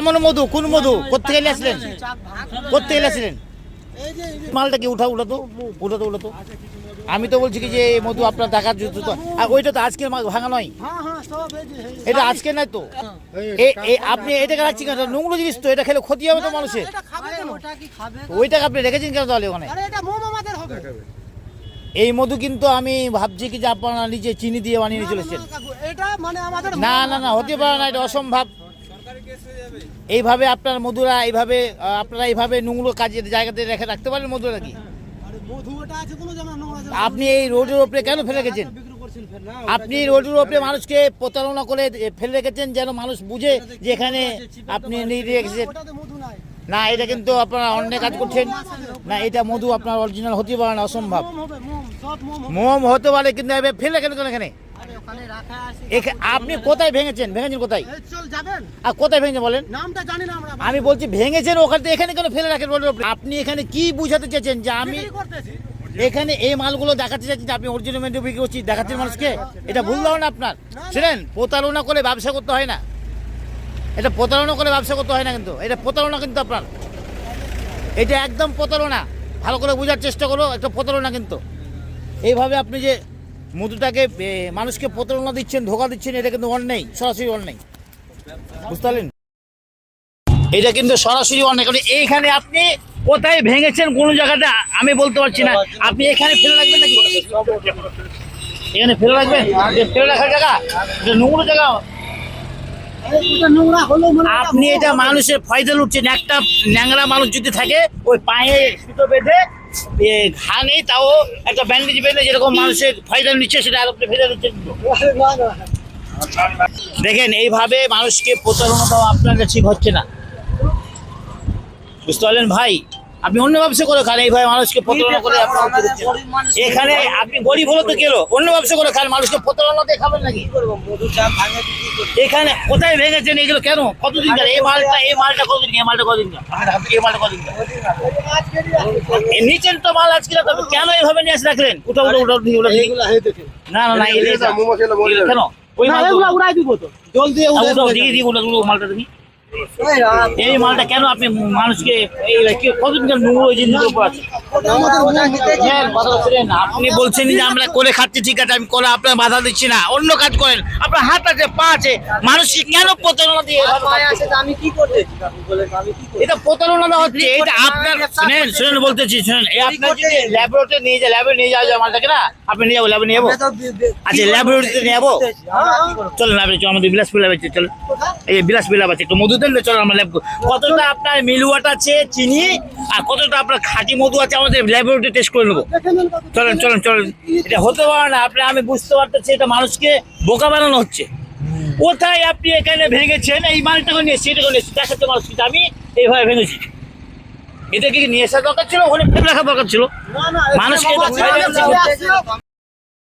এমন মধু কোন মধু? কোথেকে এলে আসলেন? কোথেকে এলে আসলেন? মালটা কি? উঠা উঠাতো উঠাতো উঠাতো। আমি তো বলছি কি যে এই মধু আপনার দেখার জন্য তো আর ওইটা তো আজকের ভাঙা নয়। এটা আজকে নাই তো। আপনি এটাকে রাখছি কেন? নোংরা জিনিস তো এটা খেলে ক্ষতি হবে তো মানুষের। ওইটাকে আপনি রেখেছেন কেন তাহলে ওখানে? এই মধু কিন্তু আমি ভাবছি কি যে আপনারা নিজে চিনি দিয়ে বানিয়ে নিয়ে চলেছেন। মানে না না না হতে পারে না এটা অসম্ভব। এইভাবে আপনার মধুরা, এইভাবে আপনারা এইভাবে নোংরা কাজের জায়গাতে রেখে রাখতে পারেন মধুরা কি? আপনি এই রোডের ওপরে কেন ফেলে রেখেছেন? বিক্রি করছেন ফের না আপনি রোডের ওপরে মানুষকে প্রতারণা করে ফেলে রেখেছেন যেন মানুষ বুঝে যে এখানে আপনি রেখেছেন না, এটা কিন্তু আপনারা অন্য কাজ করছেন। না, এটা মধু আপনার অরিজিনাল হতে পারে না, অসম্ভব। মোম হতে পারে কিন্তু ফেলে কেন কেন এখানে? আপনি কোথায় ভেঙেছেন? ভেঙেছেন কোথায়? যাবেন? আর কোথায় ভেঙেছেন বলেন? নামটা জানি না আমরা আমি বলছি ভেঙেছেন ওখানে এখানে কেন ফেলে রাখেন উপরে আপনি? এখানে কি বুঝাতে চেয়েছেন যে আমি এখানে এই মালগুলো দেখাতে চাচ্ছেন যে আপনি অরিজিনাল মেন্টু বিক্রি করছি দেখাচ্ছেন মানুষকে? এটা ভুল ধারণা আপনার। শুনেন প্রতারণা করে ব্যবসা করতে হয় না। এটা প্রতারণা করে ব্যবসা করতে হয় না কিন্তু। এটা প্রতারণা কিন্তু আপনার। এটা একদম প্রতারণা। ভালো করে বোঝার চেষ্টা করো একটা প্রতারণা কিন্তু। এইভাবে আপনি যে মধুটাকে মানুষকে প্রতারণা দিচ্ছেন, ধোকা দিচ্ছেন, এটা কিন্তু অন্যায়, সরাসরি অন্যায়। বুঝতে পারলেন? এটা কিন্তু সরাসরি অন্যায়, কারণ এইখানে আপনি কোথায় ভেঙেছেন কোন জায়গাটা আমি বলতে পারছি না। আপনি এখানে ফেলে রাখবেন নাকি? এখানে ফেলে রাখবেন? ফেলে রাখার জায়গা? নোংরা জায়গা? আপনি এটা মানুষের ফয়দা লুটছেন। একটা ন্যাংরা মানুষ যদি থাকে, ওই পায়ে সুতো বেঁধে ঘা নেই, তাও একটা ব্যান্ডেজ বেঁধে যেরকম মানুষের ফয়দা নিচ্ছে, সেটা আর আপনি ফেলে দিচ্ছেন দেখেন, এইভাবে মানুষকে প্রতারণা দেওয়া আপনার কাছে হচ্ছে না। বুঝতে পারলেন ভাই? আপনি অন্য ব্যবসা করে খান এইভাবে মানুষকে প্রতারণা করে। এখানে আপনি গরিব হলো তো গেলো অন্য ব্যবসা করে খান মানুষকে প্রতারণা দিয়ে খাবেন নাকি? এখানে কোথায় ভেঙেছেন এগুলো কেন? কতদিন গেল এই মালটা এই মালটা কতদিন? এই মালটা কতদিন এই মালটা কতদিন নিচের তো মাল আজকে কেন এইভাবে নিয়ে এসে রাখলেন? উঠা উঠা উঠা না না না এই কেন? ওই না মাল উড়াই দিব তো। জল দিয়ে আ, উড়াই দিয়ে দিয়ে উঠা উঠা মালটা তুমি। এই মালটা কেন আপনি মানুষকে এই কি- কতদিন ওই জিনিসের উপর আছে? হ্যাঁ। আপনি বলছেন যে আমরা করে খাচ্ছি ঠিক আছে আমি করে আপনার বাধা দিচ্ছি না। অন্য কাজ করেন। আপনার হাত আছে পা আছে। মানুষকে কেন প্রতারণা দিয়ে? আমি কি করতে এটা প্রতারণা দেওয়া হচ্ছে। এটা আপনার শুনেন শুনেন বলতেছি শুনেন। এই আপনার যদি ল্যাবরেটরি নিয়ে যায় ল্যাবে নিয়ে যাওয়া যায় মালটাকে না? আপনি নিয়ে যাব ল্যাবে নিয়ে যাব? আচ্ছা ল্যাবরেটরিতে নিয়ে যাব? চলো ল্যাবে চলো আমাদের বিলাসপুর ল্যাবে চলো এই বিলাসপুর ল্যাব আছে একটু মধু দেন চলো আমার ল্যাব কতটা আপনার মিলুয়াট আছে চিনি আর কতটা আপনার খাঁটি মধু আছে আমাদের ল্যাবরেটরি টেস্ট করে নেব। চলেন চলেন চলেন। এটা হতে পারে না আপনি আমি বুঝতে পারতেছি এটা মানুষকে বোকা বানানো হচ্ছে। কোথায় আপনি এখানে ভেঙেছেন? এই মালটাকে নিয়ে সেটাকে নিয়ে দেখাচ্ছে মানুষ কিন্তু আমি এইভাবে ভেঙেছি। এটা কি নিয়ে আসা দরকার ছিল? ওখানে ফেলে রাখা দরকার ছিল? মানুষকে।